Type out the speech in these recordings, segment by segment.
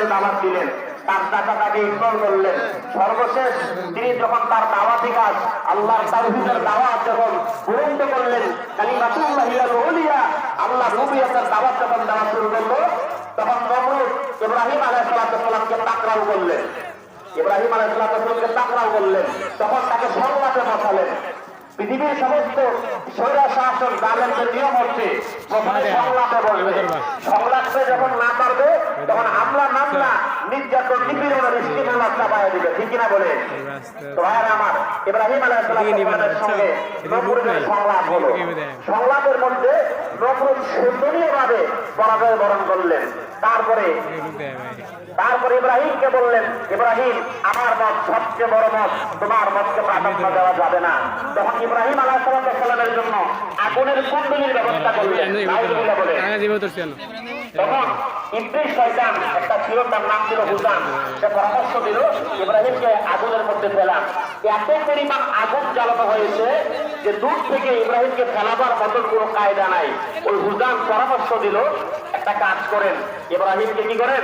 দিনের দাওয়াত দিলেন, তার টাকা তাকে ইগনোর করলেন। সর্বশেষ তিনি যখন তার দাওয়াতি কাজ, আল্লাহর তাওহীদের দাওয়াত যখন পূরণ করলেন, কালিমাতুল্লাহ ইলাল উলিয়া, আল্লাহ রুবিয়াতের দাওয়াত যখন দেওয়া শুরু করল, তখন নমরুদ ইব্রাহিম আলাইহিস সালামকে তাকরাও করলেন। ইব্রাহিম আলাইহিস সালামকে তাকরাও করলেন। তখন তাকে সংলাপে বসালেন। পৃথিবীর সমস্ত স্বৈরা শাসন জালেমদের নিয়ম হচ্ছে প্রথমে সংলাপে বলবে। সংলাপে যখন না পারবে তখন হামলা মামলা নির্যাতন নিপীড়নের স্টিমালা চাপায় দিবে। ঠিক কিনা বলে? তো ভাইয়েরা আমার ইব্রাহিম আলাইহিস সঙ্গে নমরুদের সংলাপ হলো। সংলাপের মধ্যে শোচনীয়ভাবে পরাজয় বরণ করলেন। তারপরে তারপর ইব্রাহিমকে বললেন ইব্রাহিম আমার মত সবচেয়ে বড় মত তোমার মতকে প্রাধান্য দেওয়া যাবে না। তখন ইব্রাহিম আলাহ সালামের জন্য আগুনের কুণ্ডলির ব্যবস্থা করলেন। বলে তখন ইবলিস শয়তান, একটা ছিল নাম ছিল হুসান সে পরামর্শ দিল, ইব্রাহিমকে আগুনের মধ্যে ফেলান। এত পরিমাণ আগুন জ্বালানো হয়েছে যে দূর থেকে ইব্রাহিমকে ফেলাবার মতন কোনো কায়দা নাই। ওই হুসান পরামর্শ দিল, একটা কাজ করেন। ইব্রাহিমকে কি করেন?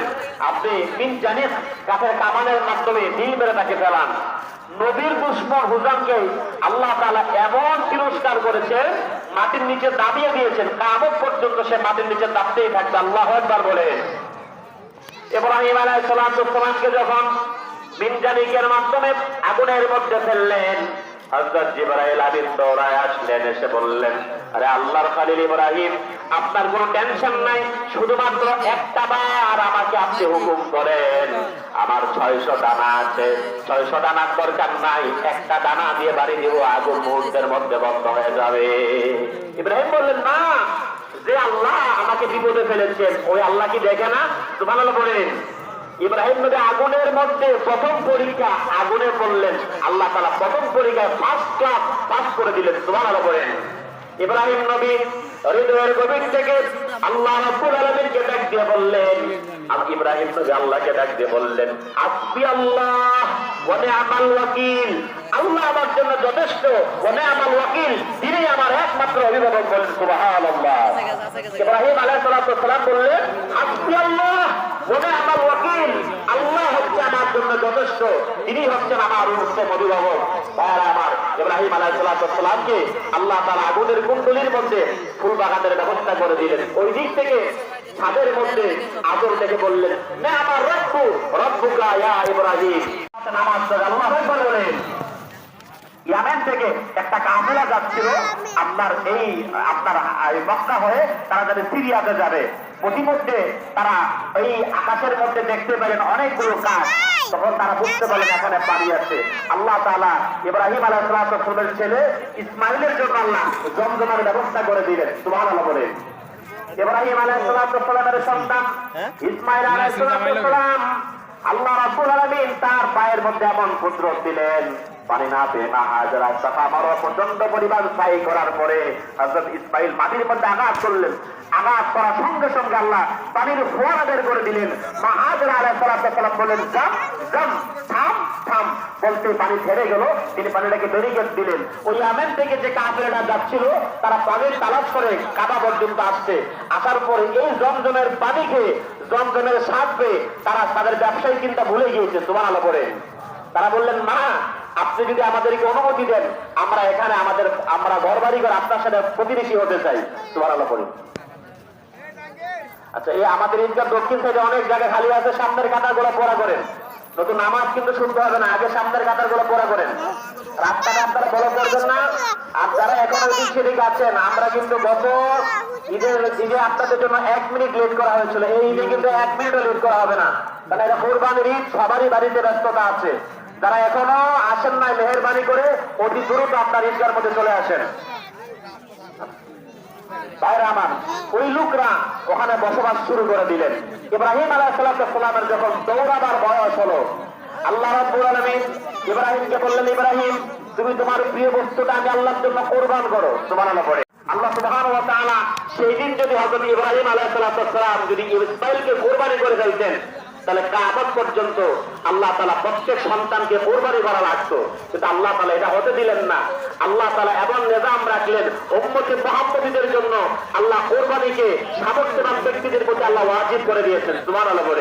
আপনি মিন জানেন কাঠের কামানের মাধ্যমে নীল মেরে তাকে ফেলান। নবীর দুশ্মন হুজানকে আল্লাহ তাআলা এমন তিরস্কার করেছে মাটির নিচে দাঁড়িয়ে দিয়েছেন, কামত পর্যন্ত সে মাটির নিচে দাবতেই থাকবে আল্লাহ একবার বলে। ইব্রাহিম আলাইহিস সালামকে যখন বিনজানিকের মাধ্যমে আগুনের মধ্যে ফেললেন হজরত জিবরাইল আবির দৌড়ায় আসলেন, এসে বললেন আরে আল্লাহর খালিল ইব্রাহিম, আপনার কোনো টেনশন নাই, শুধুমাত্র একটা বার আমাকে আপনি হুকুম করেন। আমার ছয়শো দানা আছে, ছয়শো দানার দরকার নাই, একটা দানা দিয়ে বাড়ি দিব আগুন মুহূর্তের মধ্যে বন্ধ হয়ে যাবে। ইব্রাহিম বললেন, না, যে আল্লাহ আমাকে বিপদে ফেলেছেন, ওই আল্লাহ কি দেখে না? সুবহানাল্লাহ বলেন, ইব্রাহিম নবী আগুনের মধ্যে প্রথম পরীক্ষা আগুনে পড়লেন। আল্লাহ তালা প্রথম পরীক্ষায় ফার্স্ট ক্লাস পাস করে দিলেন। সুবহানাল্লাহ বলেন। ইব্রাহিম নবী হৃদয়ের গভীর থেকে আল্লাহ রাব্বুল আলামিনকে ডাক দিয়ে বললেন। আর ইব্রাহিম নবী আল্লাহকে ডাক দিয়ে বললেন আসবি আল্লাহ, ওয়া নি'মাল ওয়াকিল। আল্লাহ আমার জন্য যথেষ্ট, ওয়া নি'মাল ওয়াকিল। তিনি আমার একমাত্র অভিভাবক বলেন সুবহানাল্লাহ। ইব্রাহিম আলাইহিস সালাম বললেন আসবি আল্লাহ, ওয়া আমাল ওয়াকিল। আল্লাহ হচ্ছে জন্য যথেষ্ট। তিনি হচ্ছেন আমার উত্তম অভিভাবক। ভাইয়ারা আমার ইব্রাহিম আলাইহিস সালামকে আল্লাহ তাআলা আগুনের কুণ্ডলির মধ্যে ফুল বাগানের ব্যবস্থা করে দিলেন। ওই দিক থেকে ছাদের মধ্যে আদর দেখে বললেন, না আমার রব্বু, রব্বুকা ইয়া ইব্রাহিম। আপনার এই, আপনার মক্কা হয়ে তারা যাবে সিরিয়াতে যাবে। প্রতিমধ্যে তারা এই আকাশের মধ্যে দেখতে পেলেন অনেকগুলো কাজ তখন তারা বুঝতে পারলেন এখানে পানি আছে। আল্লাহ তালা ইব্রাহিম আলাহামের ছেলে ইসমাইলের জন্য আল্লাহ জমজমার ব্যবস্থা করে দিলেন। সুবহানাল্লাহ বলে ইব্রাহিম আলাইহিস সন্তান ইসমাইল আলাহ আল্লাহ রাব্বুল আলামিন তার পায়ের মধ্যে এমন কুদরত দিলেন পানি না পেয়ে সাফা পর্যন্ত পরিবার স্থায়ী করার পরে ইসমাইল মাটির মধ্যে আঘাত করলেন। আঘাত সঙ্গে সঙ্গে আল্লাহ পানির ফোয়ারা বের করে দিলেন। গেল। তিনি পানিটাকে দিলেন। ওই আমেন থেকে যে কাফেরেরা যাচ্ছিল, তারা পানির তালাশ করে কাদা পর্যন্ত আসছে। আসার পরে এই জমজমের পানি খেয়ে জমজমের স্বাদ পেয়ে তারা তাদের ব্যবসায়ী চিন্তা ভুলে গিয়েছে তোমার আলো করে তারা বললেন, মা, আপনি যদি আমাদেরকে অনুমতি দেন, আমরা এখানে আমাদের, আমরা ঘর বাড়ি করে আপনার সাথে প্রতিবেশী হতে চাই। তোমার আলো করে আচ্ছা এই আমাদের ঈদগাহ দক্ষিণ সাইডে অনেক জায়গায় খালি আছে, সামনের কাতারগুলো পড়া করেন। নতুন নামাজ কিন্তু শুনতে হবে না, আগে সামনের কাতারগুলো পড়া করেন। রাস্তাটা আপনারা ফলো করবেন না। আর যারা এখন আছেন। আমরা কিন্তু গত ঈদের ঈদে আপনাদের জন্য এক মিনিট লেট করা হয়েছিল। এই ঈদে কিন্তু এক মিনিটও লেট করা হবে না। কারণ এটা কোরবানির ঈদ, সবারই বাড়িতে ব্যস্ততা আছে। এখনও আসেন নাই মেহরবানি করে, অতি দ্রুত আপনার ঈদগার মধ্যে চলে আসেন। বাইরে আমার, ওই লোকরা ওখানে বসবাস শুরু করে দিলেন। ইব্রাহিম আলাহিসামের যখন দৌড়াবার বয়স হলো, আল্লাহ রাব্বুল আলামিন ইব্রাহিমকে বললেন, ইব্রাহিম, তুমি তোমার প্রিয় বস্তুটা আমি আল্লাহর জন্য কোরবান করো। সুবহানাল্লাহ পড়ে। আল্লাহ সুবহানাহু ওয়া তাআলা সেই দিন যদি হযরত ইব্রাহিম আলাইহিস সালাম যদি ইসমাইলকে কোরবানি করে ফেলতেন, তাহলে কামত পর্যন্ত আল্লাহ তালা প্রত্যেক সন্তানকে কোরবানি করা লাগতো। কিন্তু আল্লাহ তালা এটা হতে দিলেন না। আল্লাহ তালা এমন নিজাম রাখলেন, উম্মতি মহাম্মদীদের জন্য আল্লাহ কোরবানিকে সামর্থ্যবান ব্যক্তিদের প্রতি আল্লাহ ওয়াজিব করে দিয়েছেন। তোমার আলো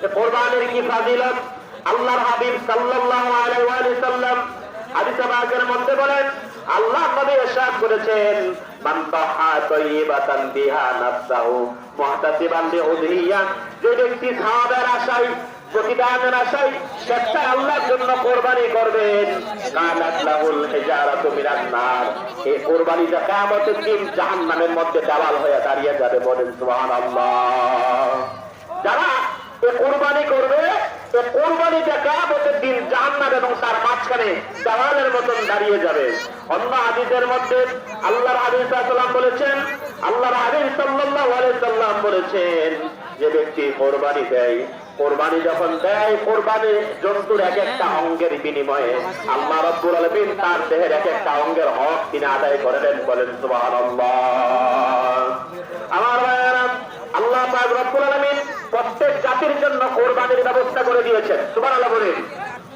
যে কোরবানির কি ফাজিলত? আল্লাহর হাবিব সাল্লাম হাদিস মধ্যে বলেন, আল্লাহ নবী ইরশাদ করেছেন আল্লাহর জন্য কোরবানি করবেন জাহান্নামের মধ্যে দেওয়াল হয়ে দাঁড়িয়ে যাবে বলেন, সুবহানাল্লাহ। যারা এ কোরবানি করবে এবং তার যে ব্যক্তি কোরবানি দেয়, কোরবানি যখন দেয় কোরবানি জন্তুর এক একটা অঙ্গের বিনিময়ে আল্লাহ রব্বুল আলামিন তার দেহের এক একটা অঙ্গের হক তিনি আদায় করে দেন, বলেন সুবহানাল্লাহ। আমার আল্লাহ পাক রব্বুল আলামিন প্রত্যেক জাতির জন্য কোরবানির দিয়েছেন। সুবহানাল্লাহ বলেন,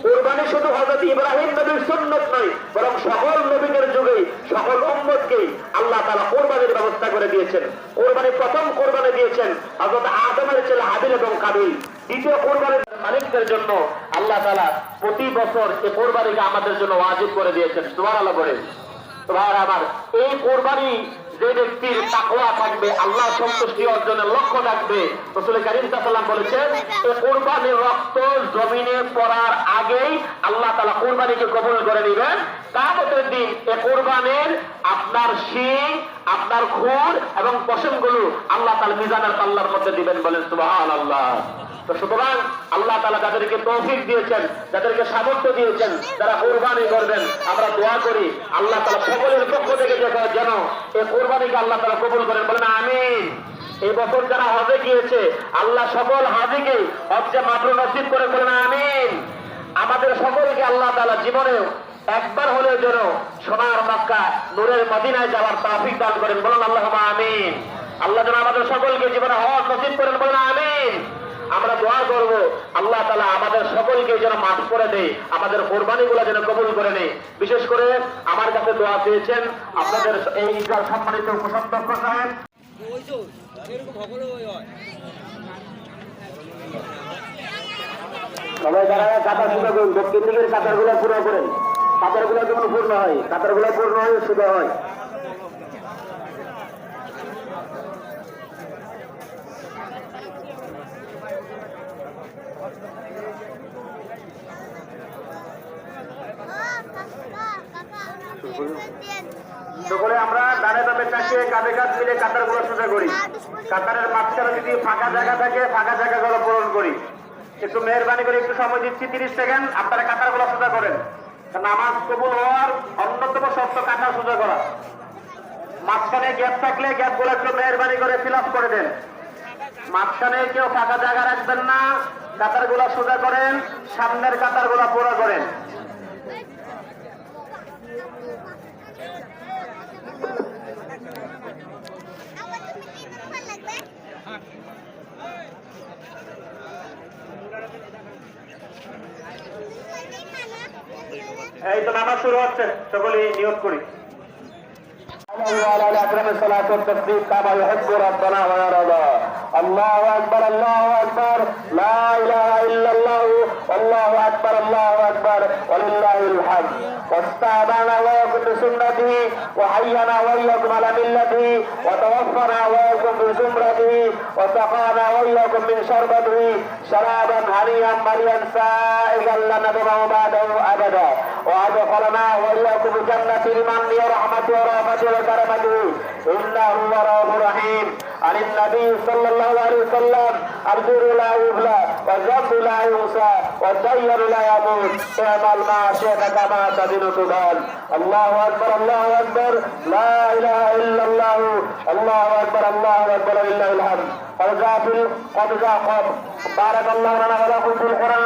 কোরবানি শুধু হযরত ইব্রাহিম নবীর সুন্নত নয়, বরং সকল নবীদের যুগে সকল উম্মতকেই আল্লাহ তাআলা কোরবানির ব্যবস্থা করে দিয়েছেন। কোরবানি প্রথম কোরবানি দিয়েছেন হযরত আদমের ছেলে হাবিল এবং কাবিল। দ্বিতীয় কোরবানির মালিকদের জন্য আল্লাহ তাআলা প্রতি বছর এই কোরবানিকে আমাদের জন্য ওয়াজিব করে দিয়েছেন। সুবহানাল্লাহ বলেন তোমার আমার এই কোরবানি যে ব্যক্তির তাকওয়া থাকবে আল্লাহ সন্তুষ্টি অর্জনের লক্ষ্য থাকবে রসুল করিম সাল্লাম বলেছেন কোরবানির রক্ত জমিনে পড়ার আগেই আল্লাহ তালা কোরবানিকে কবুল করে নেবেন। কামতের দিন এ কোরবানের আপনার শিং, আপনার খুর এবং পশমগুলো আল্লাহ তালা মিজানের পাল্লার মধ্যে দিবেন বলেন সুবাহ আল্লাহ তো সুতরাং আল্লাহ তালা যাদেরকে তৌফিক দিয়েছেন, যাদেরকে সামর্থ্য দিয়েছেন যারা কোরবানি করবেন। আমরা দোয়া করি, আল্লাহ তালা সকলের পক্ষ থেকে যেন এই কোরবানিকে আল্লাহ তালা কবুল করেন। বলেন, আমিন। এই বছর যারা হজে গিয়েছে, আল্লাহ সকল হাজিকে হজে মাত্র নসিব করে বলেন, আমিন। আমাদের সকলকে আল্লাহ তালা জীবনে একবার হলেও যেন সোনার মক্কা, নূরের মদিনায় যাওয়ার তাফিক দান করেন। বলেন আল্লাহ আমিন। আল্লাহ যেন আমাদের সকলকে জীবনে হজ নসিব করেন। বলেন, আমিন। আমরা দোয়া করব, আল্লাহ তালা আমাদের সকলকে যেন মাফ করে দেয়, আমাদের কোরবানি গুলা যেন কবুল করে নেই বিশেষ করে আমার কাছে দোয়া চেয়েছেন আপনাদের এই সম্মানিত উপসম্পক্ষ সাহেব। সবাই যারা কাতার শুরু করুন, দক্ষিণ দিকের কাতারগুলো পুরো করেন। কাতারগুলো যেমন পূর্ণ হয় কাতারগুলো পূর্ণ হয়ে শুধু হয়। সকলে আমরা ডানে বামে চাষে কাঁধে কাঁধ মিলে কাতারগুলো সোজা করি। কাতারের মাঝখানে যদি ফাঁকা জায়গা থাকে, ফাঁকা জায়গাগুলো পূরণ করি। একটু মেহরবানি করে একটু সময় দিচ্ছি, তিরিশ সেকেন্ড। আপনারা কাতারগুলো সোজা করেন। নামাজ কবুল হওয়ার অন্যতম শর্ত কাতার সোজা করা। মাঝখানে গ্যাপ থাকলে গ্যাপগুলো একটু মেহরবানি করে ফিল আপ করে দেন। মাঝখানে কেউ ফাঁকা জায়গা রাখবেন না। কাতারগুলা সোজা করেন, সামনের কাতারগুলা পুরো করেন। এই তো নামাজ শুরু হচ্ছে সকলেই নিয়োগ করি وعلى اكرم الصلاه والتسليم كما يحب ربنا ويرضى الله اكبر الله اكبر لا اله الا الله والله اكبر الله اكبر ولله الحمد واستعملنا وياكم بسنته وحينا واياكم على ملته وتوفنا واياكم بزمرته وسقانا واياكم من شربته شرابا هنيئا مريا سائغا لا نظمه بعده ابدا وادخلنا واياكم جنه المن ورحمته ورحمته وكرمته انه هو رؤوف رحيم عن النبي صلى الله عليه وسلم البر لا يبلى والذنب لا يوصى والدين لا يموت اعمل ما شئت كما تدين تدان الله اكبر الله اكبر لا اله الا الله الله اكبر الله اكبر لله الحمد قد جاء في قد جاء قد بارك الله لنا ولكم في القران